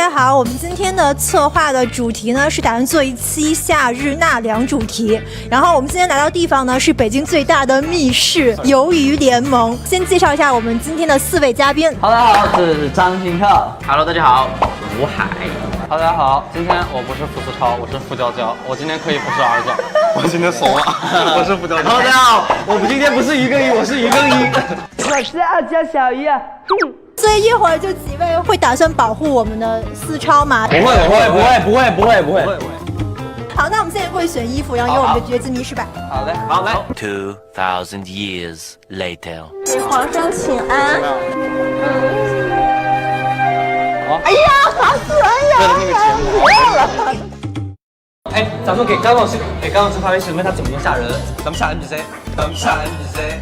家好，我们今天的策划的主题呢是打算做一期夏日纳凉主题。然后我们今天来到地方呢是北京最大的密室鱿鱼联盟。先介绍一下我们今天的四位嘉宾。Hello，大家好，这是张新克。Hello，大家好，吴海。Hello，大家好，今天我不是付思超，我是付娇娇。我今天可以不是儿子，我今天怂了，我是付娇娇。Hello，大家好，我们今天不是一个一，我是一个一。我是傲娇小鱼啊！所以一会儿就几位会打算保护我们的思超吗？不会，不会，不会，不会，不会，不会。好，那我们现在过去选衣服，然后有我们的绝技密室版。好嘞，好来。Two thousand years later. 给皇上请安。哎呀，打死人呀！哎，咱们给甘老师，给甘老师发微信问他怎么样吓人。咱们下 NPC，咱们下 NPC。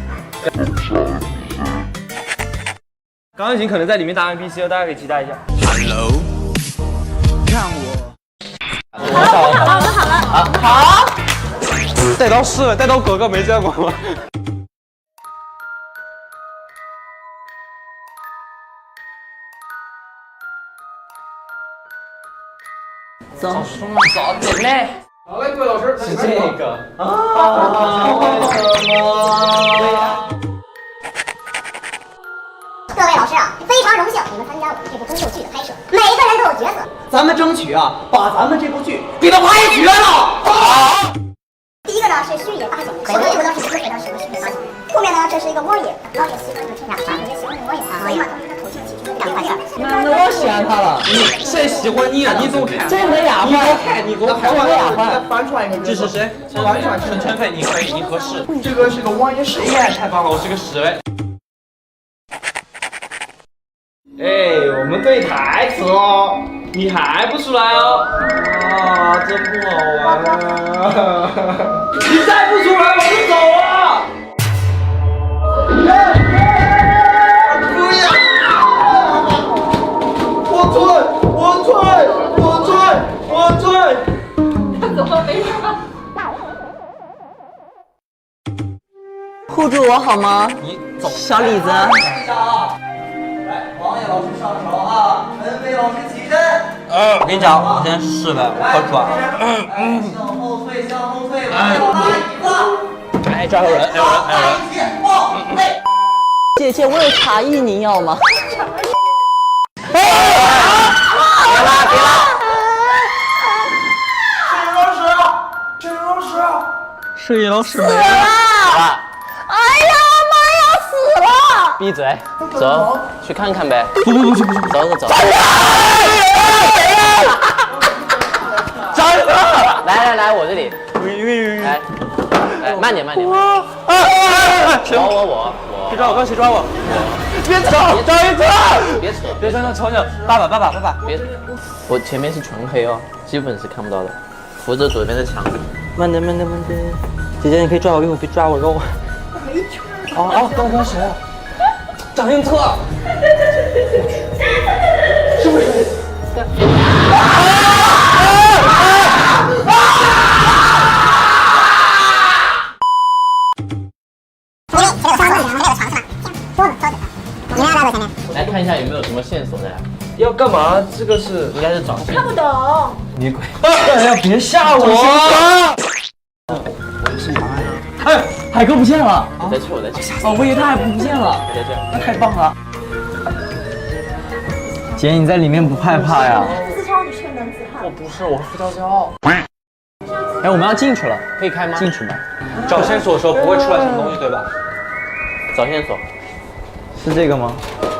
刚刚已经可能在里面当 NPC 了，大家可以期待一下。Hello. 带刀是带刀哥哥没见过吗？走，走，准备。好嘞，各位老师是这个啊？为什么？这部宫斗剧的拍摄，每一个人都有角色。咱们争取啊，把咱们这部剧给它拍绝了！第一个呢是虚野八景，什么就当是水的什么虚野八景。后面呢这是一个窝野，王野喜欢就天涯啊，也喜欢窝野啊，所以嘛，同时的口径其实是两回事儿。那那我喜欢他了。你谁喜欢你啊？你给我看。真的呀，你给我看，你给我看。真的呀，翻出来一个这是谁？翻出来陈陈飞，你可以，你合适。这个是个汪爷实验。太棒了，我是个十位。哎，我们对台词哦，你还不出来哦？啊，真不好玩啊！你再不出来，我就走了。我退，我退，我退，我退。护住我好吗？你走，小李子，老师上手啊，陈飞老师起身。我跟你讲，我现在是呗，我可转了。向后退，向后退，往哪里子？哎，这还有人，还有人，还有人。报备。姐姐，我有茶艺，您要吗？摄影老师没了。闭嘴，走，去看看呗。不不不去不去，走走走。站着。来来来，我这里。来，来，慢点慢点。我我我我。谁抓我？刚谁抓我？别走，赵一泽，别扯，别吵吵吵吵！爸爸爸爸爸爸，别。我前面是纯黑哦，基本是看不到的。扶着左边的墙。慢点慢点慢点，姐姐你可以抓我，一会儿别抓我肉。哦哦，刚刚谁啊？张英特。是吧？桌子桌子，你们要拉到前面。来看一下有没有什么线索的呀？要干嘛？这个是应该是找线索。不懂。你鬼！哎呀，别吓我！哎，海哥不见了！我在去，我在这。哦，我以为他还不见了，我在这。那太棒了！姐，你在里面不害怕呀？思超，你是个男子汉。我不是，我是付娇娇。哎，我们要进去了，可以开吗？进去吧。找线索的时候不会出来什么东西，对吧？找线索，是这个吗？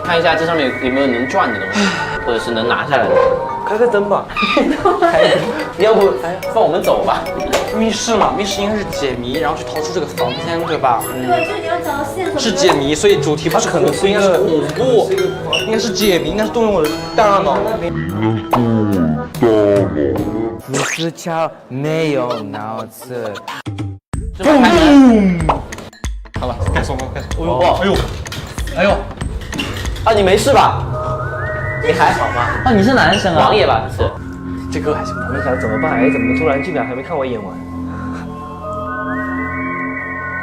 看一下这上面有没有能转的东西，或者是能拿下来的。开个灯吧。开灯 要不哎放我们走吧？密室嘛，密室应该是解谜，然后去逃出这个房间，对吧？嗯，对，就是你要找到线索。是解谜，所以主题不是可能不应该是恐怖，应该是解谜，应该是动用我的大脑。不是巧，没有脑子。这么看起来，好了，该松了，该松了。哇哎呦，哎呦，啊，你没事吧？你还好吗？啊，你是男生啊？王爷吧？是。这歌还行他们想怎么办？哎，怎么突然进来还没看我演完？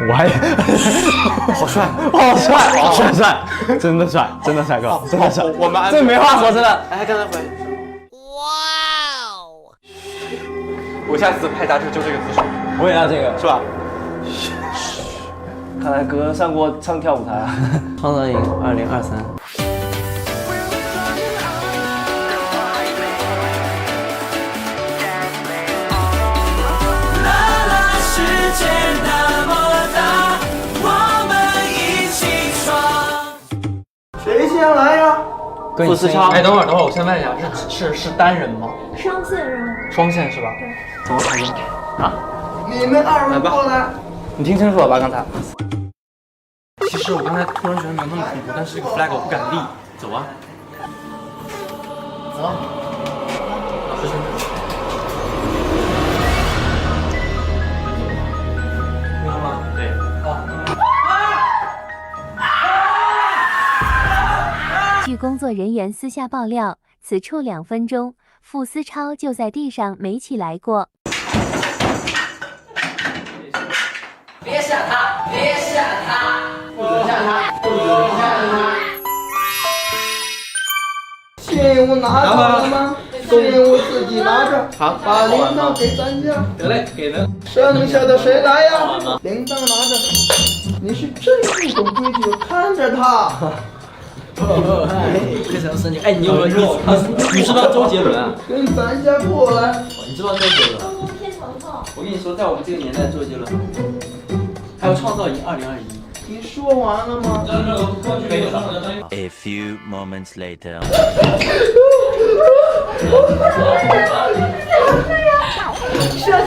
我还 好帅，好帅，好帅帅，真的帅，真的帅哥，真的帅。我们这没话说，真的。哎，刚才回。哇哦！我下次拍杂志就这个姿势。我也要这个，是吧？看来哥上过唱跳舞台啊，创造营二零二三。谁先来呀？傅思超，哎，等会儿，等会儿，我先问一下，是是是单人吗？双线任务。双线是吧？对。怎么排的？啊你们二位过来。你听清楚了吧？刚才。其实我刚才突然觉得没有那么恐怖，但是这个 flag 我不敢立。走啊！走。据工作人员私下爆料，此处两分钟，傅思超就在地上没起来过。别吓他，别吓他，不准吓他，不准吓他。新任务拿走了吗？新任务自己拿着。好，把铃铛给咱家。得嘞，给的。剩下的谁来呀？铃铛拿着。你是真不懂规矩，看着他。非常神奇。哎，你有没有你你知道周杰伦啊？跟咱家过来。你知道周杰伦？我跟你说，在我们这个年代，周杰伦还有创造营二零二一。你说完了吗？A few moments later. 新任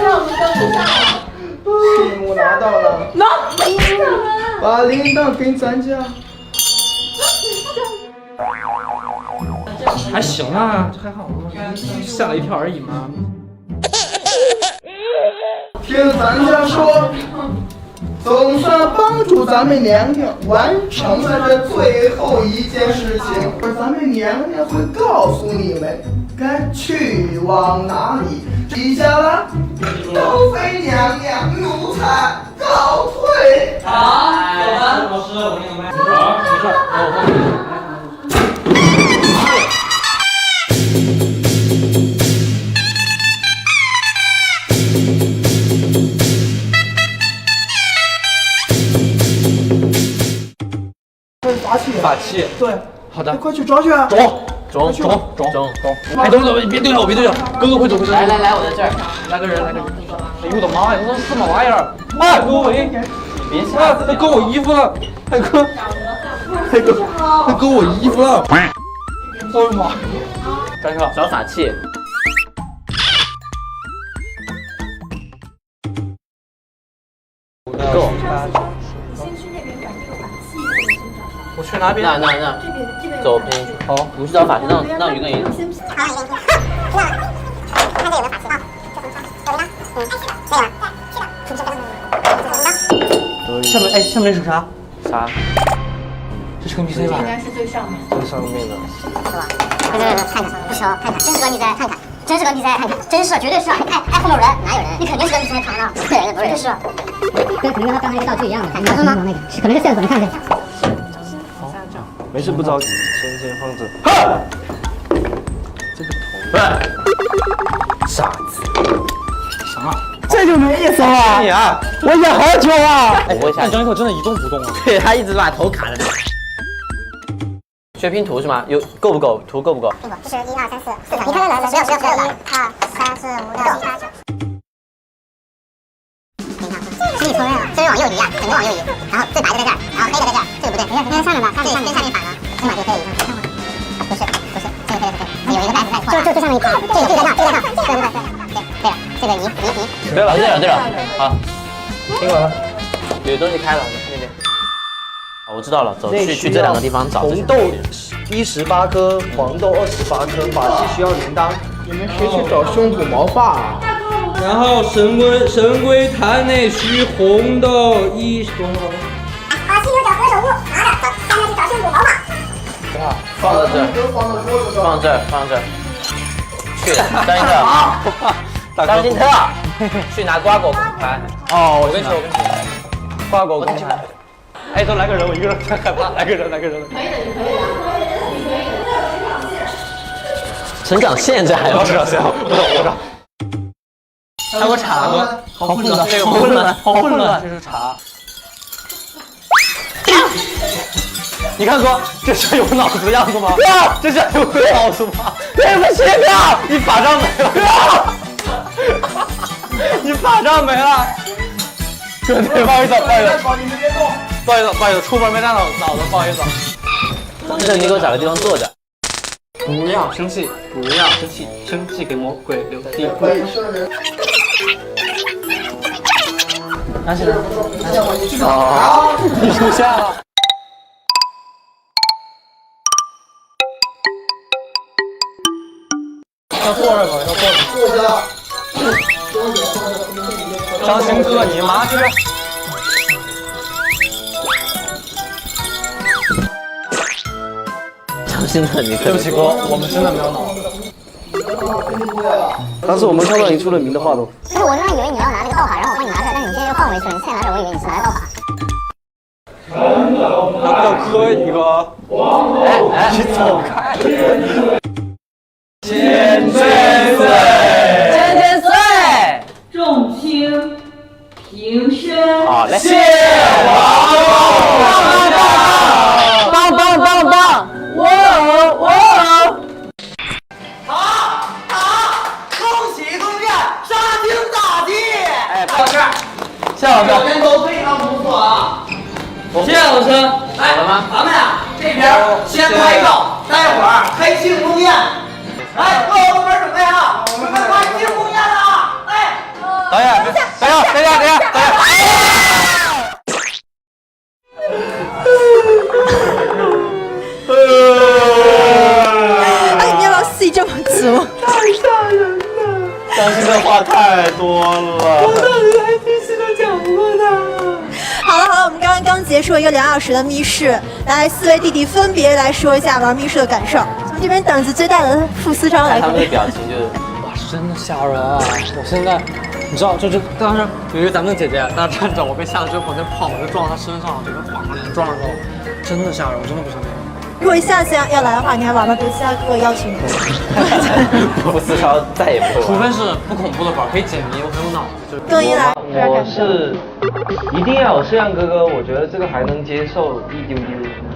务拿到了。拿。把铃铛给咱家。还行啊，这还好吗？吓了一跳而已嘛。听咱家说，总算帮助咱们娘娘完成了这最后一件事情，而咱们娘娘会告诉你们该去往哪里。记下了，都妃娘娘奴才告退。这是法器。法器。对，好的。快去抓去啊！走，走，走，走，走。哎，等等，别对着我，别对着，哥哥会走，会走。来来来，我在这儿。来个人，来个人。哎呦我的妈呀，这是什么玩意儿？哎，哥我衣，别吓，他割我衣服了，还割，还割，还割我衣服了。哎呦妈！站上，找法器。我去哪边？那那那，走，我陪你去。好，我们去找法器，让让于根赢。下面哎，下面是啥？啥？这是个 NPC 吧？最上面的。对对对，看着，不熟，看看，真是个 NPC，看看，真是个 NPC，看看，真是，绝对是。哎哎，后面有人，哪有人？你肯定是个 NPC 扛的，对，不是，是。跟可能跟他刚才那个道具一样的，看你说吗？那个是可能是线索，你看看。没事，不着急，先先放着。哼，这个头，傻子，什么？这就没意思了。你啊，我演好久啊。哎，我但张一口真的一动不动啊。对他一直把头卡着。学拼图是吗？有够不够？图够不够？这是一二三四四张，你看看来，十六十六十六，一二三四五六七八九。请你错位了，这是往右移啊，整个往右移，然后最白的在这儿，然后黑的在这儿，这个不对，应该上面吧？对，跟上面反了，起码就可以移上。不是不是，这个对的对，有一个袋子带错了，就就最上面一排，这个这个在那，这个在那，对对对对对了，这个移移移。对了对了对了，好，听完了。有东西开了，那边。好，我知道了，走去去这两个地方找。红豆一十八颗，黄豆二十八颗，法器需要铃铛。你们谁去找胸骨毛发啊？然后神龟神龟潭内需红豆一多放在这儿，放到桌子上。放这儿，放这儿。去，张一特，张金特，去拿瓜果公牌。哦，我跟你说，我跟你说，瓜果公牌。哎，都来个人，我一个人太害怕，来个人，来个人。成长线这还 我知道，知道，我知道，我知道。还有茶吗，好混乱，好混乱，好混乱，这是茶。你看哥，这是有脑子的样子吗？哥这是有脑子吗？对不起哥，你法杖没了，哥你法杖没了。哥，对，不好意思，不好意思，不好意思，不好意思，出门没带脑脑子，不好意思。这你给我找个地方坐着。不要生气，不要生气，生气给魔鬼留地步。拿起来，拿起来。好，你出现了。要坐着吧，要坐着。坐下。张鑫哥，你妈去。张鑫哥，你对不起哥，我们真的没有脑子。当时我们看到你出了名的话筒。不是，我刚刚以为你要拿那个道法，然后我帮你拿出来，但是你现在又换回去了，你现在拿着，我以为你是拿的道法。要要磕一个。哎哎，你走开。好嘞，谢王棒棒棒棒，哇哦哇哦！好，好，恭喜宫殿杀青大吉！哎，老师，谢老师，表现都非常不错啊。谢谢老师，来，好了吗？咱们呀，这边先拍照，待会儿开庆功宴。来，各部门准备啊，准备开庆功宴了啊！哎，导演，等一下，等一下，等一下，等一下。哎，你要不要戏这么足？张鑫的话太多了。好了好了，我们刚刚刚结束了一个两小时的密室，来四位弟弟分别来说一下玩密室的感受。从这边胆子最大的傅思超来他们的表情就是，哇，真的吓人啊！我现在，你知道，就是当时有一个咱们的姐姐，她站着，我被吓得就往前跑，我就撞到她身上，整个咣撞上头，真的吓人，我真的不想脸。如果下次要要来的话，你还玩吗？比如其他哥哥邀请你。不思超再也不会玩。除非是不恐怖的本，可以解谜，我很有脑子。就是更衣来，我是一定要有摄像哥哥，我觉得这个还能接受一丢丢。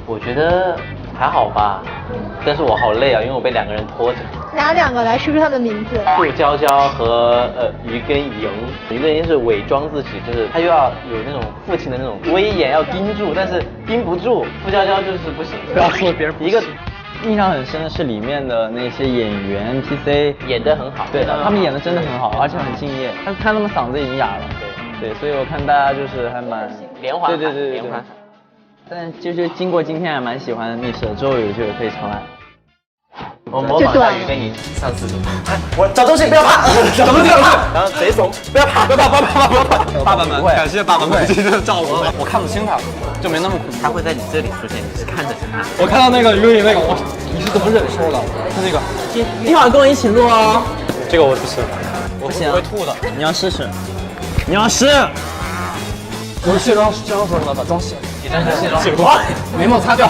我觉得还好吧，但是我好累啊，因为我被两个人拖着。哪两个来说说他们的名字？傅娇娇和呃于根莹，于根莹是伪装自己，就是他又要有那种父亲的那种威严，要盯住，但是盯不住。傅娇娇就是不行，不要说别人一个印象很深的是里面的那些演员 PC 演得很好，对的他们演的真的很好，而且很敬业。他看他们嗓子已经哑了，对对，所以我看大家就是还蛮连环喊对对对对对连环喊。但就是经过今天还蛮喜欢的密室的，之后有机会可以常来。我模仿大鱼跟你上次的。我找东西不要怕，找东西不要怕，然后贼怂，不要怕，不要怕，不要怕，不要怕！爸爸们感谢爸爸们今天的照顾，我看不清他，就没那么恐怖。他会在你这里出现，你是看着他。我看到那个于根莹那个，我你是怎么忍受的？是那个，一会儿跟我一起录哦。这个我不吃，我不行会吐的。你要试试，你要试。我是卸妆卸妆时候把妆卸了，你真是卸妆卸不掉，眉毛擦掉。